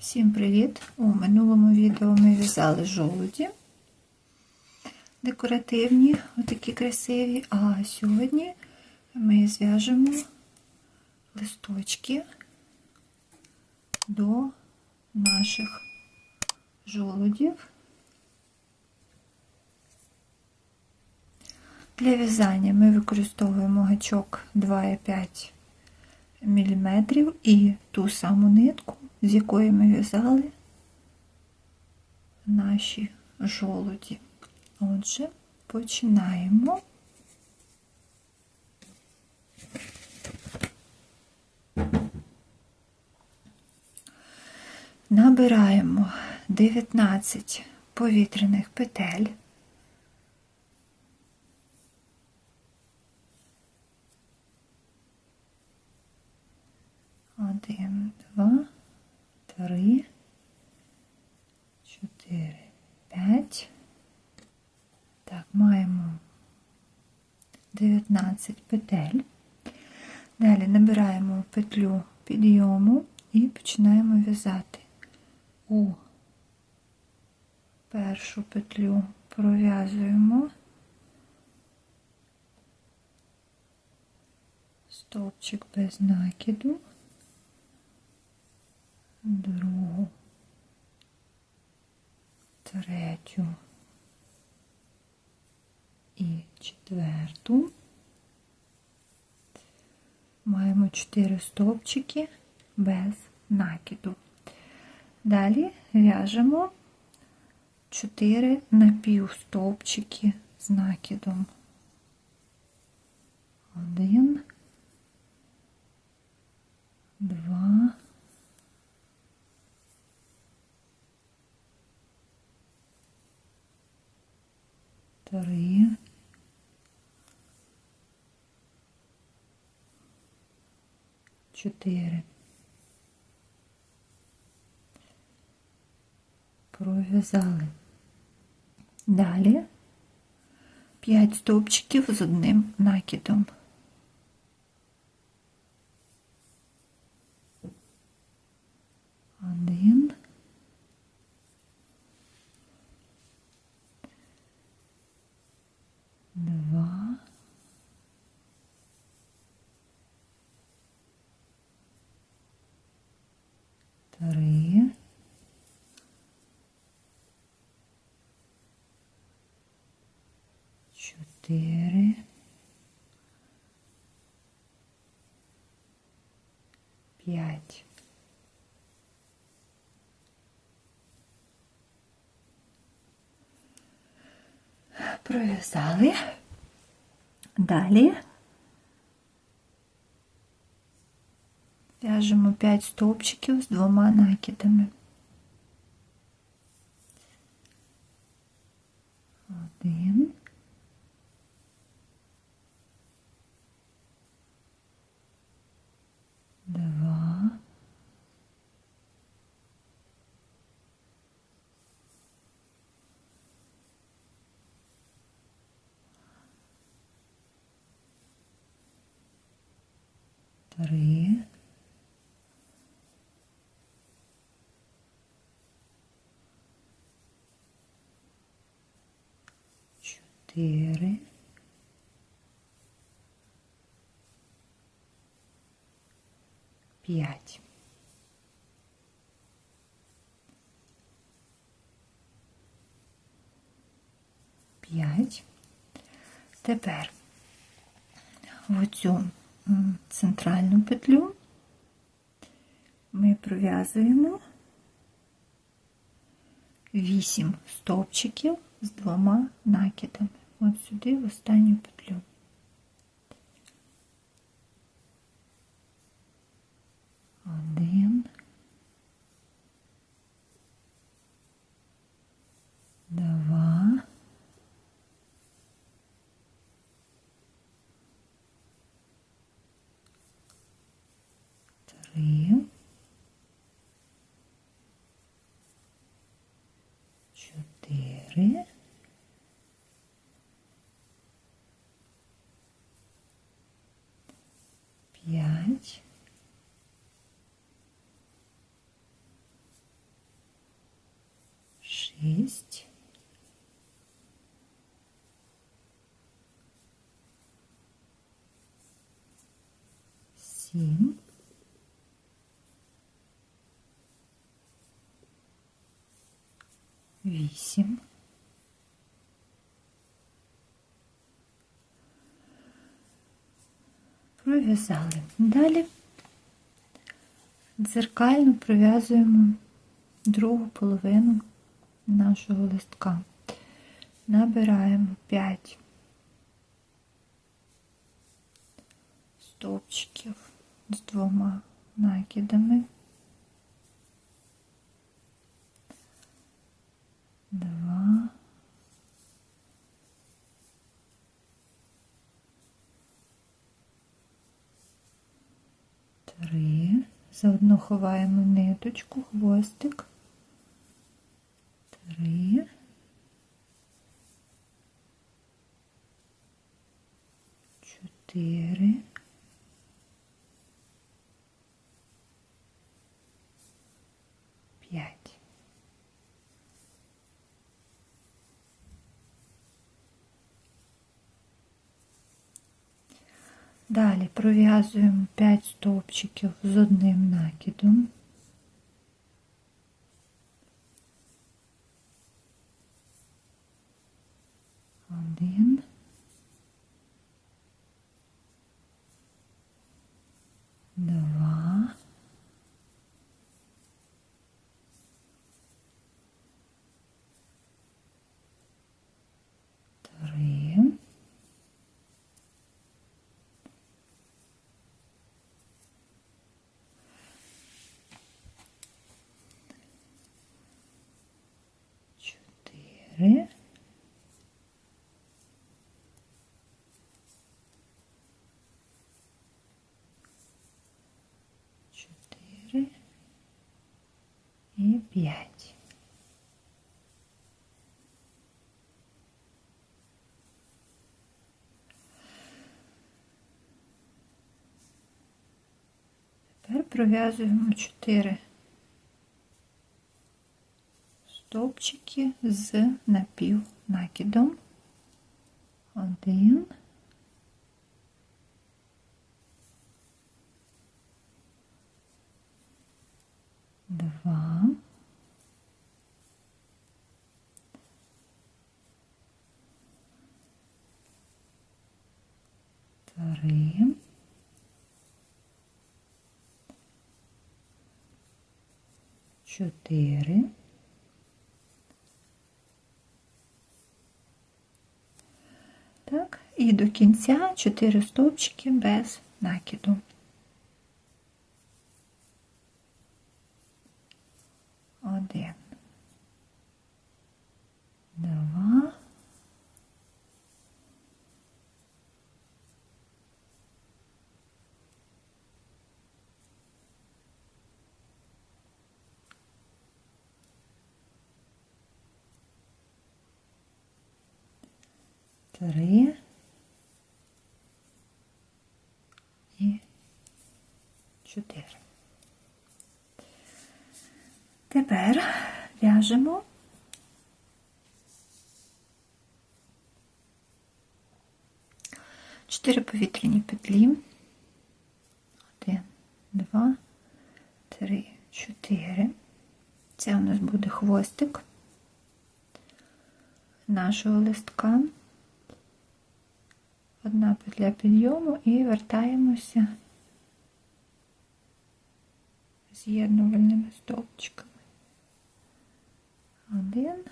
Всім привіт! У минулому відео ми в'язали жолуді декоративні, отакі красиві, а сьогодні ми зв'яжемо листочки до наших жолудів. Для в'язання ми використовуємо гачок 2,5 мм і ту саму нитку, з якої ми в'язали наші жолуді. Отже, починаємо. Набираємо 19 повітряних петель. Один, два, три, чотири, п'ять. Так, маємо 19 петель. Далі набираємо петлю підйому і починаємо в'язати. У першу петлю пров'язуємо. Стовпчик без накиду. Другу, третю. І четверту. Маємо 4 стовпчики без накиду. Далі в'яжемо 4 напівстовпчики з накидом. Один, два, три, чотири. Пров'язали. Далі п'ять стовпчиків з одним накидом. Чотири. П'ять. Пров'язали. Далі в'яжемо 5 стовпчиків з двома накидами. Один. Три. Чотири. П'ять. П'ять. Тепер в оцю центральну петлю ми пров'язуємо 8 стовпчиків з двома накидами. От сюди в останню петлю. Один. Два. Три. Чотири. п'ять, сім. Вісім. Пров'язали. Далі дзеркально пров'язуємо другу половину нашого листка. Набираємо 5 стовпчиків з двома накидами. Два. Три. Заодно ховаємо ниточку, хвостик. Три. Чотири. П'ять. Далі пров'язуємо 5 стовпчиків з одним накидом. Один. Два. Три. Чотири. І п'ять. Тепер пров'язуємо чотири стовпчики з напівнакидом. Один. Два. Три. Чотири. Так, і до кінця 4 стовпчики без накиду. Один. Два. Три. І чотири. Тепер в'яжемо чотири повітряні петлі. Один, два, три, чотири. Це у нас буде хвостик нашого листка. Одна петля підйому і вертаємося з'єднувальними стовпчиками. Один,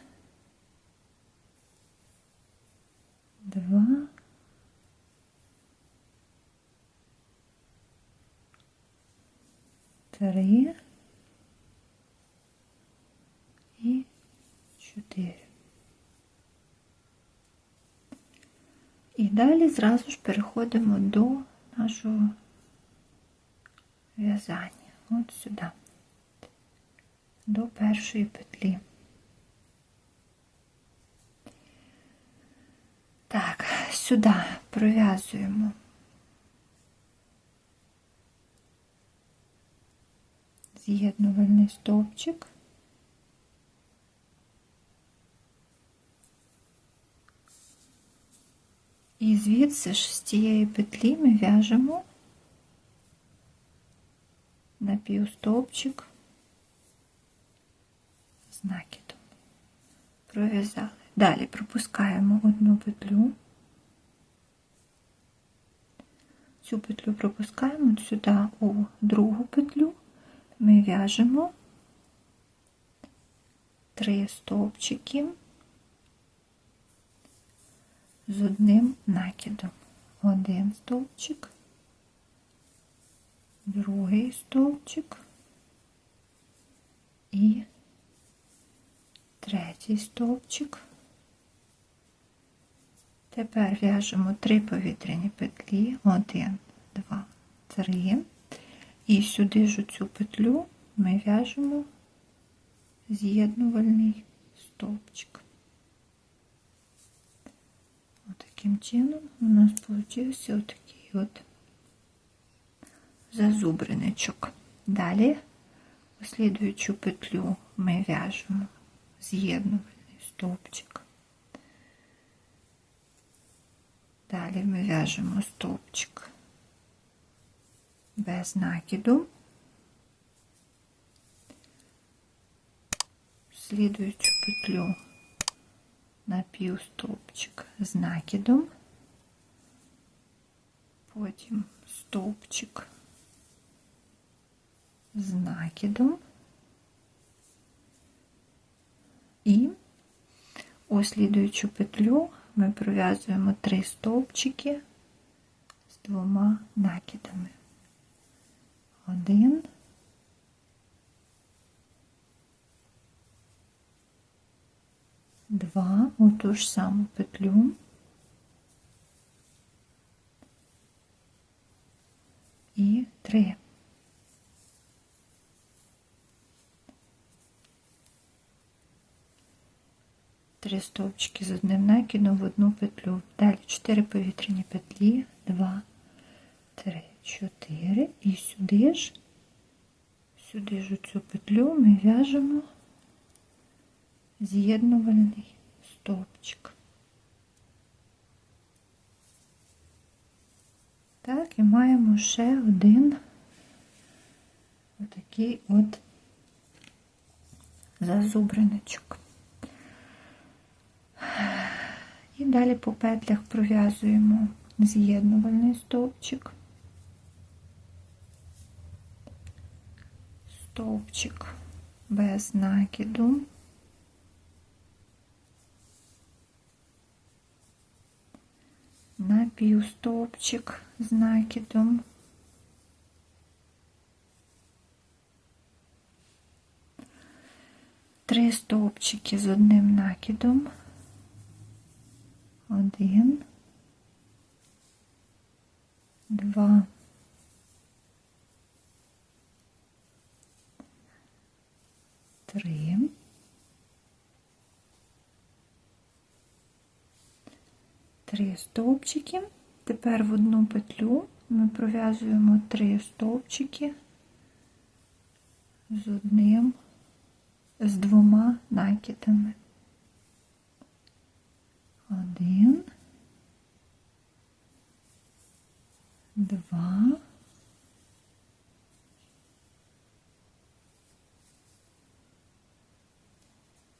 два, три і чотири. І далі зразу ж переходимо до нашого в'язання. От сюди, до першої петлі. Так, сюди пров'язуємо з'єднувальний стовпчик. І звідси ж з цієї петлі ми в'яжемо напівстовпчик з накидом. Пров'язали. Далі пропускаємо одну петлю. Цю петлю пропускаємо сюди у другу петлю, ми в'яжемо три стовпчики з одним накидом. Один стовпчик, другий стовпчик і третій стовпчик. Тепер в'яжемо три повітряні петлі, один, два, три. І сюди ж цю петлю ми в'яжемо з'єднувальний стовпчик. Отаким чином у нас получився отакий от зазубриничок. Далі слідуючу петлю ми в'яжемо з'єднувальний стовпчик. Далі ми в'яжемо стовпчик без накиду. Слідуючу петлю на півстовпчик з накидом, потім стовпчик з накидом і у слідуючу петлю ми пров'язуємо три стовпчики з двома накидами. Один, два, у ту ж саму петлю. І три. Три стовпчики з одним накидом в одну петлю. Далі 4 повітряні петлі, 2, 3, 4. І сюди ж, сюди ж цю петлю ми в'яжемо з'єднувальний стовпчик. Так, і маємо ще один отакий от зазубриночок. І далі по петлях пров'язуємо з'єднувальний стовпчик, стовпчик без накиду, напівстовпчик з накидом, три стовпчики з одним накидом. Один, два, три, три стовпчики. Тепер в одну петлю ми пров'язуємо три стовпчики з одним, з двома накидами. Один, два,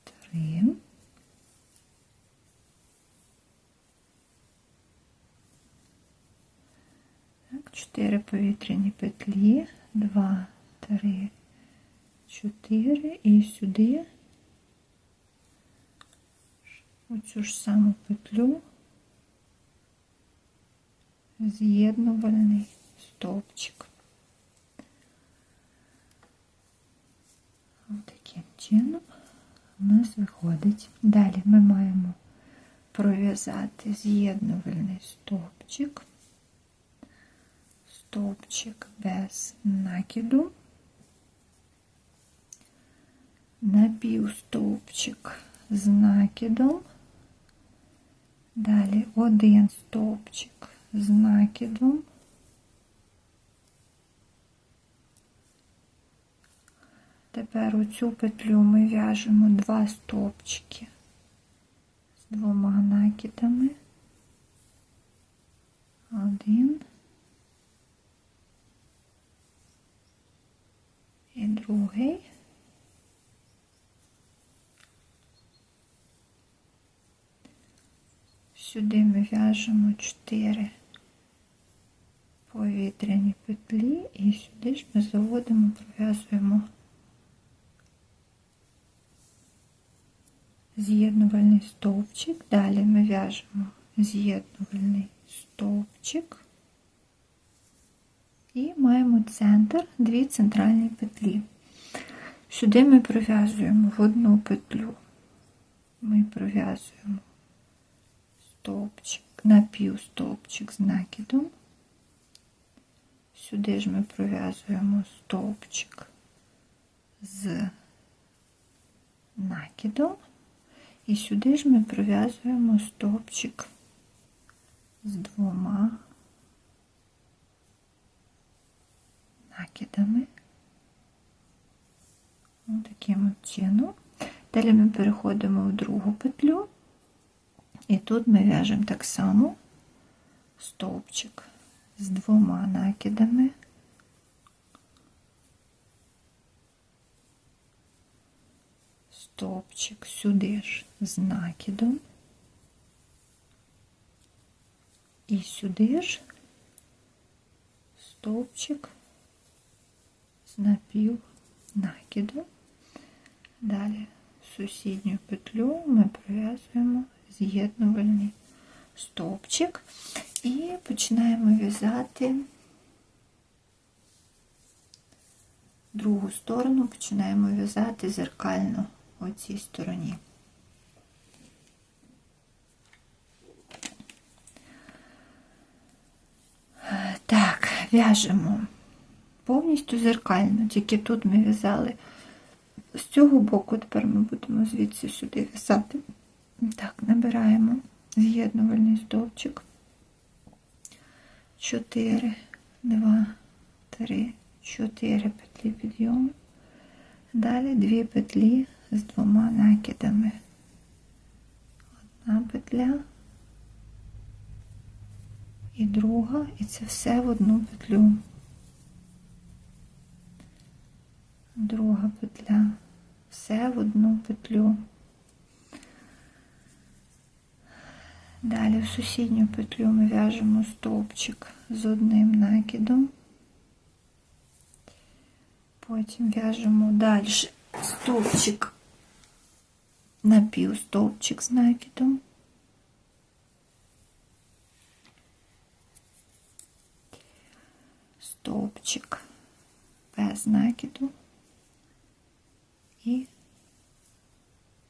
три, так, чотири повітряні петлі, два, три, чотири. І сюди оцю ж саму петлю з'єднувальний стовпчик. Ось таким чином у нас виходить. Далі ми маємо пров'язати з'єднувальний стовпчик, стовпчик без накиду, напівстовпчик з накидом. Далі один стовпчик з накидом. Тепер у цю петлю ми в'яжемо два стовпчики з двома накидами. Один. і другий. Сюди ми в'яжемо 4 повітряні петлі і сюди ж ми заводимо, пров'язуємо з'єднувальний стовпчик. Далі ми в'яжемо з'єднувальний стовпчик і маємо центр, дві центральні петлі. Сюди ми пров'язуємо в одну петлю, ми пров'язуємо стовпчик, напівстовпчик з накидом. Сюди ж ми пров'язуємо стовпчик з накидом, і сюди ж ми пров'язуємо стовпчик з двома накидами. Таким чином. Далі ми переходимо в другу петлю, і тут ми в'яжемо так само стовпчик з двома накидами. Стовпчик сюди ж з накидом. І сюди ж стовпчик з напів накиду. Далі сусідню петлю ми пров'язуємо з'єднувальний стовпчик і починаємо в'язати другу сторону, починаємо в'язати зеркально у цій стороні. Так, в'яжемо повністю зеркально, тільки тут ми в'язали з цього боку, тепер ми будемо звідси сюди в'язати. Так, набираємо з'єднувальний стовпчик. 4, 2, 3, 4 петлі підйому. Далі дві петлі з двома накидами. Одна петля і друга, і це все в одну петлю. Друга петля, все в одну петлю. Далі в сусідню петлю ми в'яжемо стовпчик з одним накидом. Потім в'яжемо далі стовпчик, напівстовпчик з накидом. Стовпчик без накиду і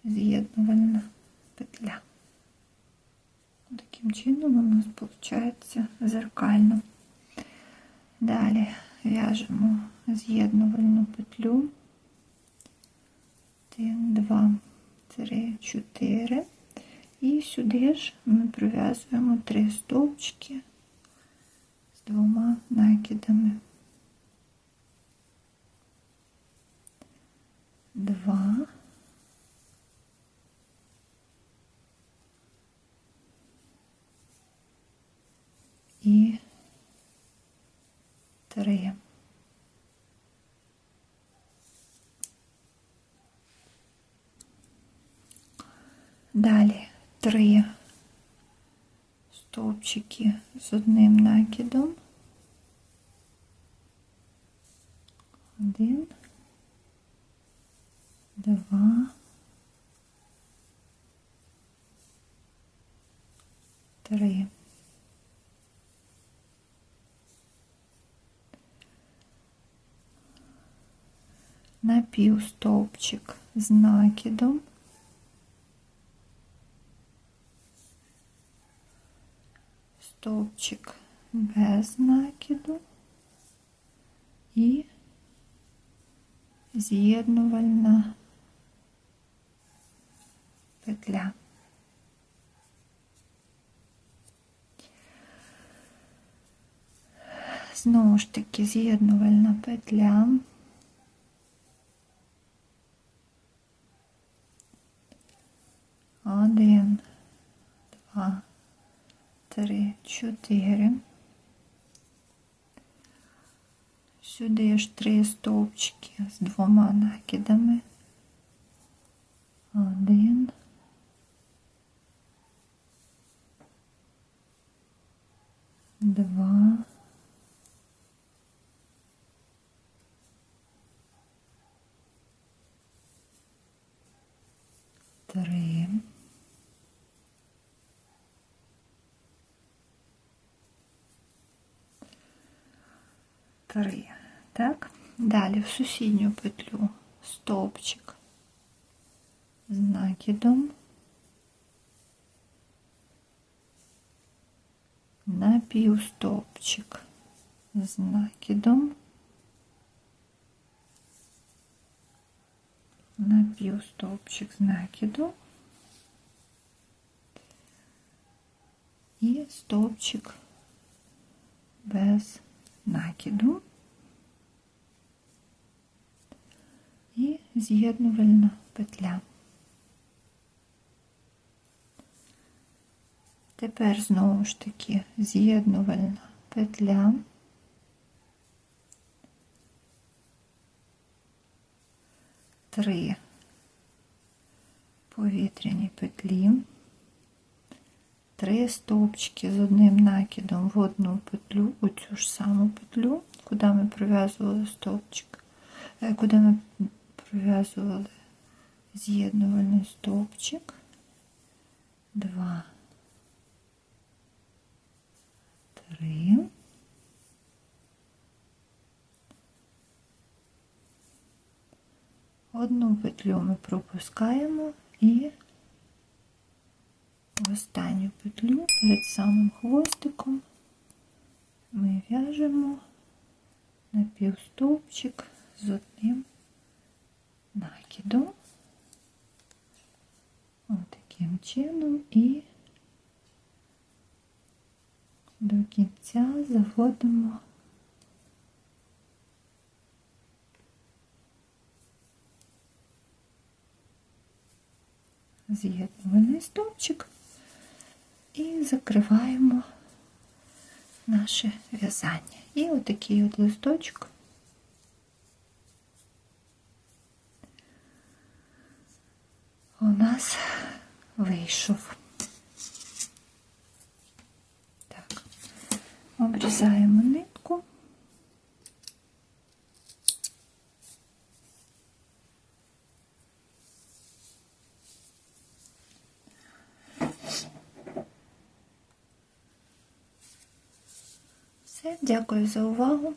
з'єднувальна. Таким чином у нас виходить зеркально. Далі в'яжемо з'єднувальну петлю. 1, 2, 3, 4. І сюди ж ми пров'язуємо три стовпчики з двома накидами. Два. І три. Далі три стовпчики з одним накидом. Один, два, три. Напівстовпчик з накидом, стовпчик без накиду і з'єднувальна петля. Знову ж таки з'єднувальна петля. Один, два, три, чотири. Сюди ж три стовпчики з двома накидами. Один. Два. Три. Три. Так. Далі в сусідню петлю стовпчик з накидом. Напівстовпчик з накидом. Напівстовпчик з накиду. І стовпчик без накиду. З'єднувальна петля. Тепер знову ж таки з'єднувальна петля. Три повітряні петлі, три стовпчики з одним накидом в одну петлю, у цю ж саму петлю, куди ми пров'язували стовпчик, е, куди ми пров'язували з'єднувальний стовпчик, два. три. Одну петлю ми пропускаємо і останню петлю перед самим хвостиком ми в'яжемо напівстовпчик з одним накидом. Ось таким чином і до кінця заводимо з'єднувальний стовпчик і закриваємо наше в'язання. І отакий от листочок нас вийшов. Так, обрізаємо нитку. Все, дякую за увагу.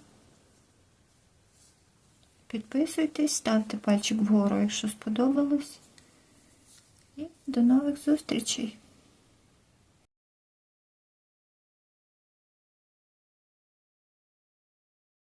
Підписуйтесь, ставте пальчик вгору, якщо сподобалось. До нових зустрічей!